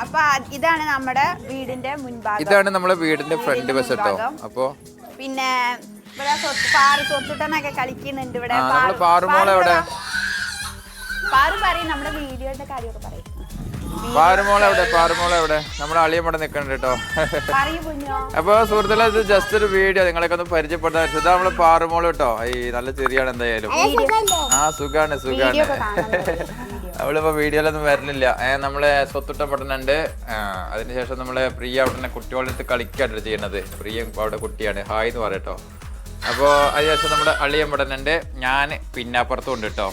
അപ്പൊ ഇതാണ് നമ്മുടെ വീടിന്റെ മുൻഭാഗം. ഇതാണ് നമ്മുടെ വീടിന്റെ ഫ്രണ്ട് വശം കേട്ടോ. ഭാഗം. അപ്പോ പിന്നെ ഇവിടെ പാറു സ്വത്തുട്ടനൊക്കെ കളിക്കുന്നുണ്ട് ഇവിടെ. നമ്മൾ പാറു- പറയും നമ്മുടെ വീഡിയോന്റെ കാര്യമൊക്കെ പറയും. പാറുമോളെ എവിടെ? പാറുമോളെ എവിടെ? നമ്മുടെ അളിയൻ ഇവിടെ നിൽക്കണ്ട കേട്ടോ. അപ്പൊ സുഹൃത്തുക്കളെ ഇത് ജസ്റ്റ് ഒരു വീഡിയോ. നിങ്ങളൊക്കെ ഒന്ന് പരിചയപ്പെടാൻ ഇതാ നമ്മൾ പാറുമോൾ കേട്ടോ. ഈ നല്ല ചെറിയാണ് എന്തായാലും. ആ സുഖാണ് സുഖാണ്. വീഡിയോ ഒക്കെ കാണാൻ വീഡിയോ അവളിപ്പോ വീഡിയോയിലൊന്നും വരലില്ല. നമ്മളെ സ്വത്തുട്ട പട്ടണുണ്ട് അതിനുശേഷം നമ്മളെ പ്രിയ അവിടെ കുട്ടികളെടുത്ത് കളിക്കാണ് ചെയ്യുന്നത്. പ്രിയ അവിടെ കുട്ടിയാണ്. ഹായ് എന്ന് പറയട്ടോ അപ്പോൾ അതിനുശേഷം നമ്മുടെ അളിയൻ പടനുണ്ട് ഞാൻ പിന്നാപ്പുറത്തും ഉണ്ട് കേട്ടോ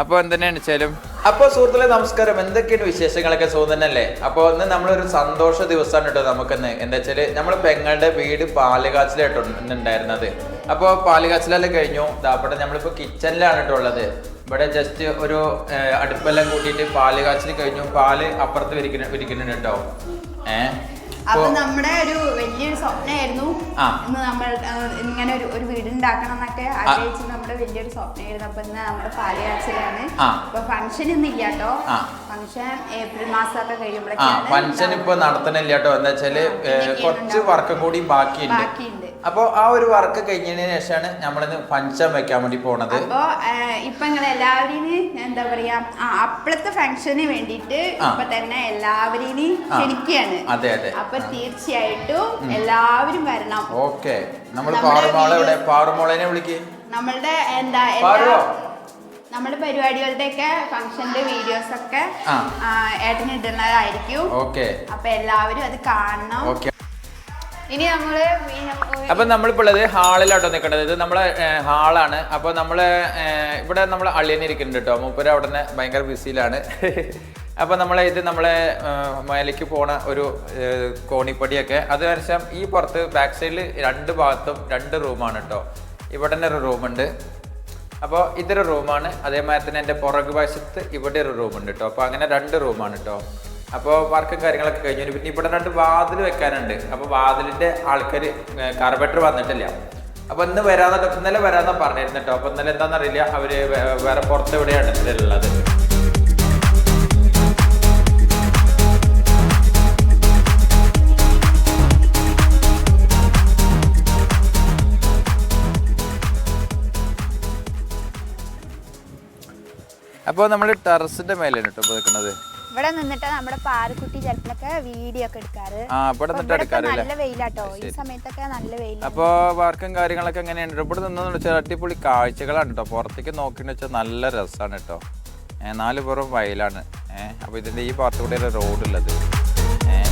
അപ്പോൾ എന്തിനാണ് വെച്ചാലും അപ്പോൾ സുഹൃത്തുക്കളെ നമസ്കാരം. എന്തൊക്കെയാണ് വിശേഷങ്ങളൊക്കെ? സുഖന്നല്ലേ അപ്പോൾ ഇന്ന് നമ്മളൊരു സന്തോഷ ദിവസമാണ് കേട്ടോ നമുക്കിന്ന്. എന്താ വെച്ചാൽ നമ്മൾ പെങ്ങളുടെ വീട് പാലുകാച്ചിലായിട്ടോ ഇന്ന് ഉണ്ടായിരുന്നത് പാൽ പാലുകാച്ചിലെല്ലാം കഴിഞ്ഞു. ഇവിടെ നമ്മളിപ്പോൾ കിച്ചണിലാണ് കേട്ടോ ഉള്ളത്. ഇവിടെ ജസ്റ്റ് ഒരു അടുപ്പെല്ലാം കൂട്ടിയിട്ട് പാൽ കാച്ചിൽ കഴിഞ്ഞു. പാൽ അപ്പുറത്ത് വിരിക്കുന്ന വിരിക്കുന്നുണ്ട്? കേട്ടോ ഏഹ് അപ്പൊ നമ്മുടെ ഒരു വലിയൊരു സ്വപ്നമായിരുന്നു. ഇന്ന് നമ്മൾ ഇങ്ങനെ ഒരു ഒരു വീട് ഉണ്ടാക്കണം എന്നൊക്കെ ആഗ്രഹിച്ച് നമ്മുടെ വലിയൊരു സ്വപ്നമായിരുന്നു. അപ്പൊ ഇന്ന് നമ്മുടെ പാലുകാച്ചിലാണ്. അപ്പൊ ഫംഗ്ഷൻ ഇന്ന് ഇല്ല കേട്ടോ ഫംഗ്ഷൻ ഏപ്രിൽ മാസമൊക്കെ ആ. കഴിയുമ്പോഴേക്കാണ് ഫംഗ്ഷൻ ഇപ്പൊ നടത്തണില്ല കേട്ടോ എന്താ വെച്ചാൽ കുറച്ച് വർക്കും കൂടി ബാക്കി ബാക്കിയുണ്ട്. അപ്പോൾ ആ ഒരു വർക്ക് കഴിഞ്ഞതിന് ശേഷമാണ് നമ്മളിന്ന് ഫംഗ്ഷൻ വെക്കാൻ വേണ്ടി പോണത്. അപ്പോ ഇപ്പൊ നിങ്ങൾ എല്ലാവരെയും എന്താ പറയാ അപ്പോഴത്തെ ഫംഗ്ഷന് വേണ്ടിയിട്ട്. ഇപ്പൊ തന്നെ എല്ലാവരെയും. ക്ഷണിക്കുകയാണ് അതെ അതെ. അപ്പൊ തീർച്ചയായിട്ടും എല്ലാവരും വരണം. ഓക്കെ. നമ്മൾ പാറുമോളെ videos- പാറുമോളേനെ വിളിക്ക്. നമ്മളുടെ എന്താ നമ്മുടെ പരിപാടികളുടെ ഒക്കെ ഫംഗ്ഷന്റെ വീഡിയോസ് ഒക്കെ ഏട്ടന് ഇടുന്നതായിരിക്കും. ഓക്കെ. അപ്പൊ എല്ലാവരും അത് കാണണം. ഇനി നമ്മൾ അപ്പൊ നമ്മളിപ്പോ ഉള്ളത് ഹാളിലാട്ടോ നിൽക്കേണ്ടത് ഇത് നമ്മളെ ഹാളാണ്. അപ്പൊ നമ്മൾ ഇവിടെ നമ്മൾ അള്ളിയനെ ഇരിക്കുന്നുണ്ട് കേട്ടോ. മൂപ്പര് അവിടെ നിന്ന് ഭയങ്കര ബിസിയിലാണ്. അപ്പൊ നമ്മളെ ഇത് നമ്മളെ മേലേക്ക് പോണ ഒരു കോണിപ്പടിയൊക്കെ. അത് വരച്ചാൽ ഈ പുറത്ത് ബാക്ക് സൈഡിൽ രണ്ട് ഭാഗത്തും രണ്ട് റൂമാണ് കേട്ടോ. ഇവിടെ തന്നെ ഒരു റൂമുണ്ട് അപ്പോൾ ഇതൊരു റൂമാണ് അതേമാതിരി തന്നെ എന്റെ പുറകു വശത്ത് ഇവിടെ ഒരു റൂമുണ്ട് കേട്ടോ. അപ്പോൾ അങ്ങനെ രണ്ട് റൂമാണ് കേട്ടോ. അപ്പോൾ വർക്കും കാര്യങ്ങളൊക്കെ കഴിഞ്ഞു. പിന്നെ ഇവിടെ രണ്ട് വാതിൽ വെക്കാനുണ്ട്. അപ്പോൾ വാതിലിന്റെ ആൾക്കാർ കാർബറ്റർ വന്നിട്ടില്ല. അപ്പോൾ ഇന്ന് വരാന്നൊക്കെ ഇന്നലെ വരാന്നാ പറഞ്ഞിരുന്നു കേട്ടോ അപ്പോൾ ഇന്നലെ എന്താണെന്നറിയില്ല അവർ വേറെ പുറത്ത് എവിടെയാണ് ഇതിലുള്ളത് അപ്പോൾ നമ്മൾ ടെറസിന്റെ മേലെയാണ് കേട്ടോ ഇപ്പോൾ നിൽക്കുന്നത് ഇവിടെ നിന്നിട്ട് നമ്മുടെ പാറക്കുട്ടി ചിലപ്പോഴൊക്കെ വീഡിയോ ഒക്കെ എടുക്കാറ്. ആ ഇവിടെ നിന്നിട്ട് എടുക്കാറില്ല നല്ല വെയിലാട്ടോ. ഈ സമയത്തൊക്കെ നല്ല വെയിൽ അപ്പോ വർക്കും കാര്യങ്ങളൊക്കെ എങ്ങനെയുണ്ട്? ഇവിടെ നിന്നെന്ന് വെച്ചാൽ അടിപൊളി കാഴ്ചകളാണ് കേട്ടോ പുറത്തേക്ക് നോക്കിയെന്ന് വെച്ചാൽ നല്ല രസമാണ് കേട്ടോ നാല് പുറം വയലാണ്. ഏഹ് അപ്പൊ ഇതിന്റെ ഈ ഭാഗത്ത് കൂടെ റോഡ് ഉള്ളത്. ഏഹ്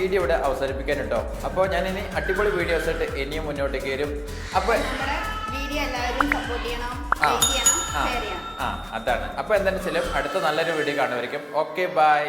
വീഡിയോ ഇവിടെ അവസാനിപ്പിക്കാൻ കേട്ടോ അപ്പോൾ ഞാൻ ഇനി അടിപൊളി വീഡിയോസ് ആയിട്ട് ഇനിയും മുന്നോട്ട് വരും അപ്പോൾ വീഡിയോ എല്ലാവരും സപ്പോർട്ട് ചെയ്യണം ചെയ്യണം ആ അതാണ്. അപ്പോൾ എന്താണെന്ന് വെച്ചാലും അടുത്ത നല്ലൊരു വീഡിയോ കാണുമായിരിക്കും. Okay bye.